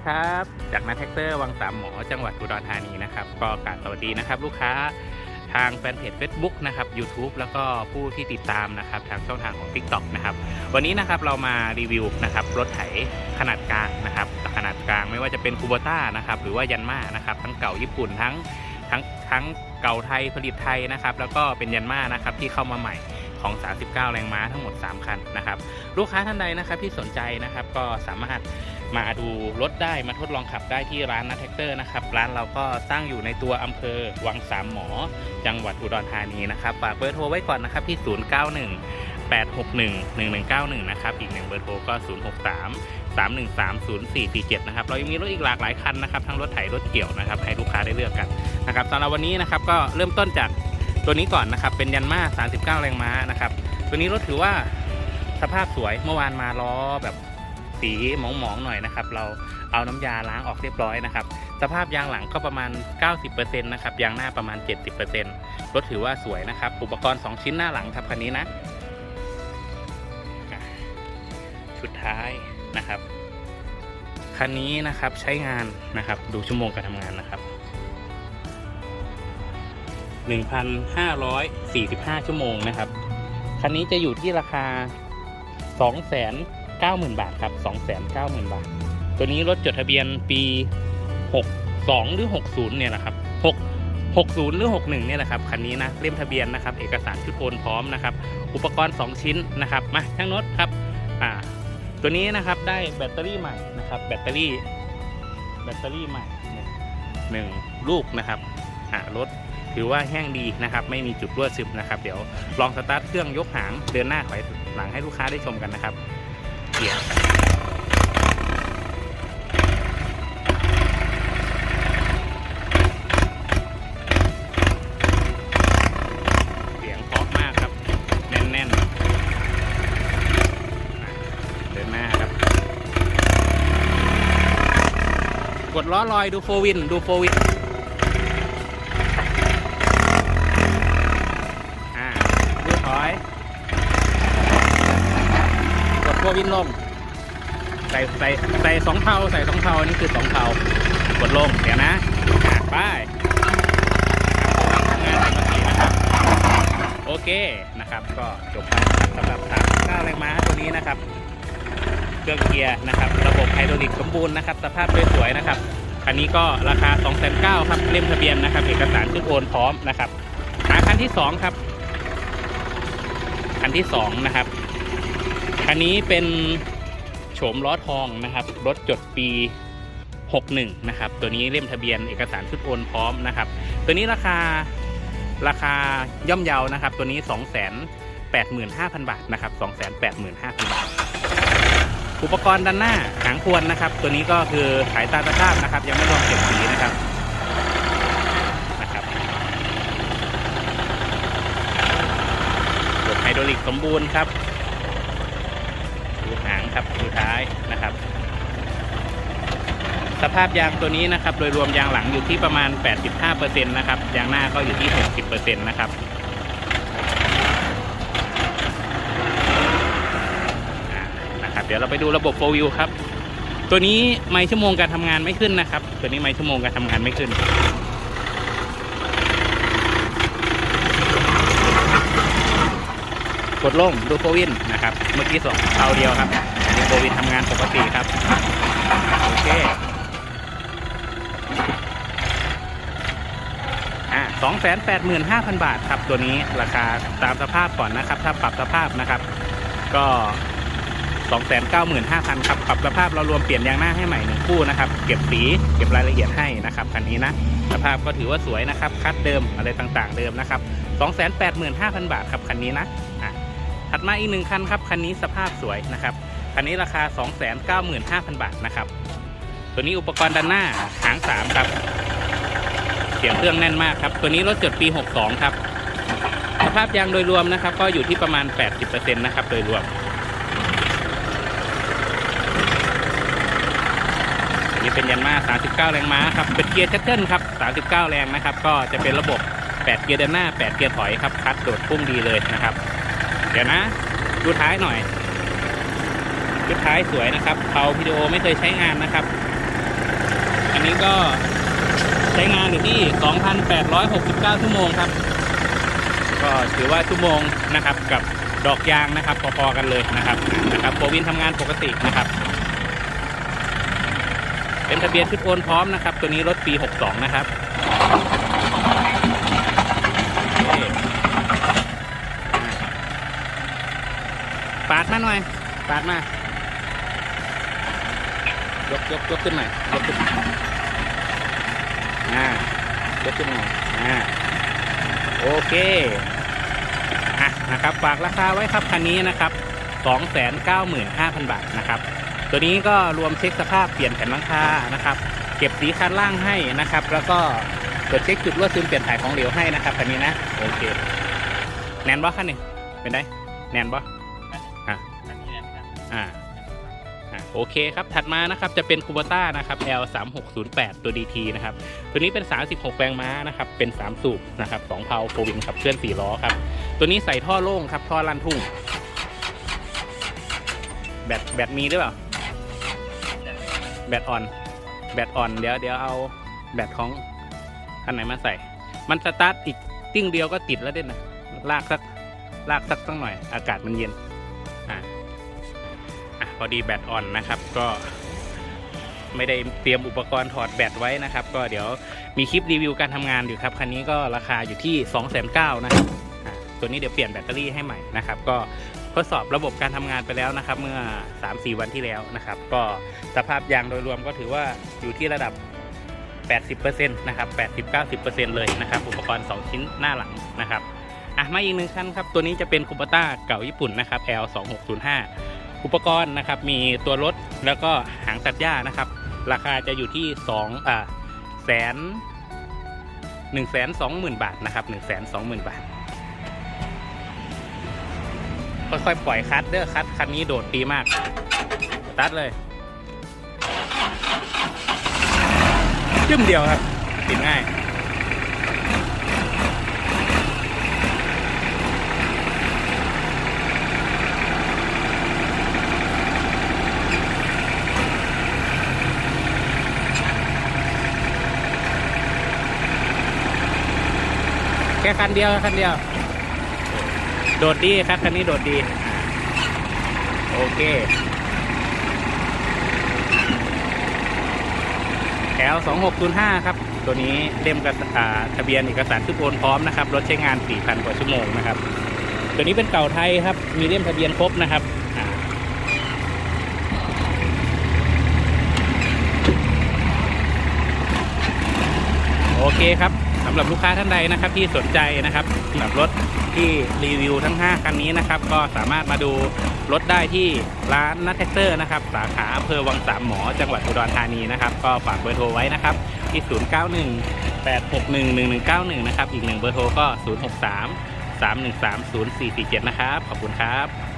ดีครับ จากนัทแท็กเตอร์วังสามหมอจังหวัดอุดรธานีนะครับ ก็กราบสวัสดีนะครับ ลูกค้าทางแฟนเพจ Facebook นะครับ YouTube แล้วก็ผู้ที่ติดตามนะครับทางช่องทางของ TikTok นะครับ วันนี้นะครับเรามารีวิวนะครับรถไถขนาดกลางนะครับ ขนาดกลางไม่ว่าจะเป็นคูโบต้านะครับหรือว่ายันมานะครับ ทั้งเก่าญี่ปุ่นทั้งทั้งทั้งเก่าไทยผลิตไทยนะครับ แล้วก็เป็นยันมานะครับที่เข้ามาใหม่ ของ 39 แรงม้าทั้งหมด 3 คันนะครับ ลูกค้าท่านใดนะครับที่สนใจนะครับก็สามารถมาดูรถได้มาทดลองขับได้ที่ร้านนัทแท็กเตอร์นะครับ ร้านเราก็ตั้งอยู่ในตัวอำเภอวังสามหมอ จังหวัดอุดรธานีนะครับฝากเบอร์โทรไว้ก่อนนะครับที่ 091 861 1191 นะครับ อีกหนึ่งเบอร์โทรก็ 063 313 0447 นะครับ เรายังมีรถอีกหลากหลายคันนะครับ ทั้งรถไถรถเกี่ยวนะครับ ให้ลูกค้าได้เลือกกันนะครับสำหรับวันนี้นะครับก็เริ่มต้นจาก ตัวนี้ก่อนนะครับเป็นยันมา39 แรงม้านะครับ ตัวนี้รถถือว่าสภาพสวยเมื่อวานมาล้อแบบสีหมองๆหน่อยนะครับ เราเอาน้ำยาล้างออกเรียบร้อยนะครับ สภาพยางหลังก็ประมาณ 90%นะครับ ยางหน้าประมาณ 70%รถถือว่าสวยนะครับ อุปกรณ์ 2 ชิ้นหน้าหลังครับคันนี้นะอะชุดท้ายนะครับ คันนี้นะครับใช้งานนะครับ ดูชั่วโมงการทำงานนะครับ 1,545 ชั่วโมงนะครับ คันนี้จะอยู่ที่ราคา 290,000 บาทครับ 290,000 บาท ตัวนี้รถจดทะเบียนปี 62 หรือ 60 เนี่ยนะครับ 6 60 หรือ 61 เนี่ยนะครับ คันนี้นะเล่มทะเบียนนะครับ เอกสารชุดโอนพร้อมนะครับ อุปกรณ์ 2 ชิ้นนะครับ มาช่างน้ตครับ อ่า ตัวนี้นะครับได้แบตเตอรี่ใหม่นะครับ แบตเตอรี่ แบตเตอรี่ใหม่หนึ่งลูกนะครับ อ่ารถ ถือว่าแห้งดีนะครับ ไม่มีจุดรั่วซึมนะครับ เดี๋ยวลองสตาร์ทเครื่องยกหางเดินหน้าถอยหลังให้ลูกค้าได้ชมกันนะครับเกียร์เสียงเพราะมากครับแน่นเดินหน้าครับกดล้อลอยดูโฟวิน ดูโฟวิน กดโฟวินลงใส่ใส่ใส่สองเทาใส่สองเทาอันนี้คือสองเทากดลงเดี๋ยวนะไปทำงานปกตินะครับ โอเคนะครับก็จบไปสำหรับทางก้าวแรงม้าตัวนี้นะครับ เครื่องเกียร์นะครับ ระบบไฮดรอลิกสมบูรณ์นะครับ สภาพสวยๆนะครับคันนี้ก็ราคา 2 9 0 0 0ครับเล่มทะเบียนนะครับ เอกสารชุดโอนพร้อมนะครับหาคันที่ 2 ครับ คันที่ 2 นะครับ คันนี้เป็นโฉมล้อทองนะครับ รถจดปี 61 นะครับ ตัวนี้เล่มทะเบียนเอกสารชุดโอนพร้อมนะครับ ตัวนี้ราคาราคาย่อมเยานะครับ ตัวนี้ 285,000 บาทนะครับ 285,000 บาท อุปกรณ์ด้านหน้าหางควรนะครับ ตัวนี้ก็คือขายตาตะกร้าบนะครับ ยังไม่รวมเก็บสีนะครับนะครับระบบไฮดรอลิกสมบูรณ์ครับ หางครับดูท้ายนะครับ สภาพยางตัวนี้นะครับ โดยรวมยางหลังอยู่ที่ประมาณ 85%นะครับยางหน้าก็อยู่ที่ 60%นะครับนะครับ เดี๋ยวเราไปดูระบบโฟวิวครับ ตัวนี้ไม่ชั่วโมงการทำงานไม่ขึ้นนะครับ ตัวนี้ไม่ชั่วโมงการทำงานไม่ขึ้น กดลงดูโฟวินนะครับ เมื่อกี้สองเตาเดียวครับอันนี้โฟวินทำงานปกติครับ โอเคอ่าสองแสนแปดหมื่นห้าพันบาทครับ ตัวนี้ราคาตามสภาพก่อนนะครับ ถ้าปรับสภาพนะครับ ก็สองแสนเก้าหมื่นห้าพันครับ ปรับสภาพเรารวมเปลี่ยนยางหน้าให้ใหม่หนึ่งคู่นะครับ เก็บสี เก็บรายละเอียดให้นะครับคันนี้นะสภาพก็ถือว่าสวยนะครับ คัดเดิมอะไรต่างๆเดิมนะครับสองแสนแปดหมื่นห้าพันบาทครับคันนี้นะอะ ถัดมาอีกหนึ่งคันครับคันนี้สภาพสวยนะครับคันนี้ราคาสองแสนเก้าหมื่นห้าพันบาทนะครับ ตัวนี้อุปกรณ์ด้านหน้าหางสามครับ เสียงเครื่องแน่นมากครับ ตัวนี้รถจดปี 62 ครับ สภาพยางโดยรวมนะครับ ก็อยู่ที่ประมาณ 80%นะครับโดยรวมอันนี้เป็นยันมา 39 แรงม้าครับ เป็นเกียร์ชัตเทิลครับ 39 แรงนะครับ ก็จะเป็นระบบ 8 เกียร์เดินหน้า 8 เกียร์ถอยครับ คัดโดดพุ่งดีเลยนะครับ เดี๋ยวนะ ดูท้ายหน่อยชุดท้ายสวยนะครับเผาวิดีโอไม่เคยใช้งานนะครับ อันนี้ก็ใช้งานอยู่ที่ 2,869 ชั่วโมงครับ ก็ถือว่าชั่วโมงนะครับกับดอกยางนะครับพอๆกันเลยนะครับนะครับโฟวินทำงานปกตินะครับ เป็นทะเบียนชุดโอนพร้อมนะครับ ตัวนี้รถปี 62 นะครับโอเคปาด มาหน่อย ปาดมา ยกยกยกขึ้นหน่อยยกขึ้นอ่ายกขึ้นหน่อยอ่าโอเคอะนะครับฝากราคาไว้ครับคันนี้นะครับ295,000 บาทนะครับ ตัวนี้ก็รวมเช็คสภาพเปลี่ยนแผ่นหลังคานะครับ เก็บสีคันล่างให้นะครับ แล้วก็ตรวจเช็คจุดรั่วซึมเปลี่ยนถ่ายของเหลวให้นะครับคันนี้นะ โอเค แนนบอคันนี้เป็นไงแนนบออะ อ่าโอเคครับ ถัดมานะครับจะเป็นคูบต้านะครับ L 3 6 0 8 ตัว DT นะครับ ตัวนี้เป็น 36 แรงม้านะครับ เป็น 3 สูบนะครับ2เพาโฟวินขับเคลื่อน 4 ล้อครับ ตัวนี้ใส่ท่อโล่งครับ ท่อลั่นทุ่ง แบตแบตมีหรือเปล่า แบตอ่อน แบตอ่อน เดี๋ยวเดี๋ยวเอาแบตของคันไหนมาใส่ มันสตาร์ทอีกติ้งเดียวก็ติดแล้วเด่นนะ ลากสักลากสักสักหน่อย อากาศมันเย็น อ่า พอดีแบตอ่อนนะครับก็ไม่ได้เตรียมอุปกรณ์ถอดแบตไว้นะครับ ก็เดี๋ยวมีคลิปรีวิวการทำงานอยู่ครับ คันนี้ก็ราคาอยู่ที่ 2 9 0 0 0นะครับอะตัวนี้เดี๋ยวเปลี่ยนแบตเตอรี่ให้ใหม่นะครับ ก็ทดสอบระบบการทำงานไปแล้วนะครับ เมื่อ 3-4 วันที่แล้วนะครับ ก็สภาพยางโดยรวมก็ถือว่าอยู่ที่ระดับ 80%นะครับ80-90%เลยนะครับ อุปกรณ์ 2 ชิ้นหน้าหลังนะครับอะมาอีกหนึ่งคันครับ ตัวนี้จะเป็นคูปต้าเก่าญี่ปุ่นนะครับ L 2 6 0 5 อุปกรณ์นะครับมีตัวรถแล้วก็หางตัดหญ้านะครับ ราคาจะอยู่ที่สองอ่าแสนหนึ่งแสนสองหมื่นบาทนะครับหนึ่งแสนสองหมื่นบาท ค่อยๆ ปล่อยคัดเด้อคัดคันนี้โดดดีมาก ตัดเลยจึ้มเดียวครับ ติดง่าย แค่คันเดียวคันเดียว โดดดีครับ คันนี้โดดดี โอเค แถว 2605 ครับ ตัวนี้เล่มกับอ่าทะเบียนเอกสารชุดโอนพร้อมนะครับ รถใช้งาน 4,000 กว่าชั่วโมงนะครับ ตัวนี้เป็นเก่าไทยครับ มีเล่มทะเบียนครบนะครับโอเคครับ สำหรับลูกค้าท่านใดนะครับที่สนใจนะครับสำหรับรถที่รีวิวทั้ง 5 คันนี้นะครับ ก็สามารถมาดูรถได้ที่ร้านนัทแท็กเตอร์นะครับ สาขาอำเภอวังสามหมอ จังหวัดอุดรธานีนะครับ ก็ฝากเบอร์โทรไว้นะครับ ที่ 091 861 1191 นะครับ อีกหนึ่งเบอร์โทรก็ 063 313 0447 นะครับ ขอบคุณครับ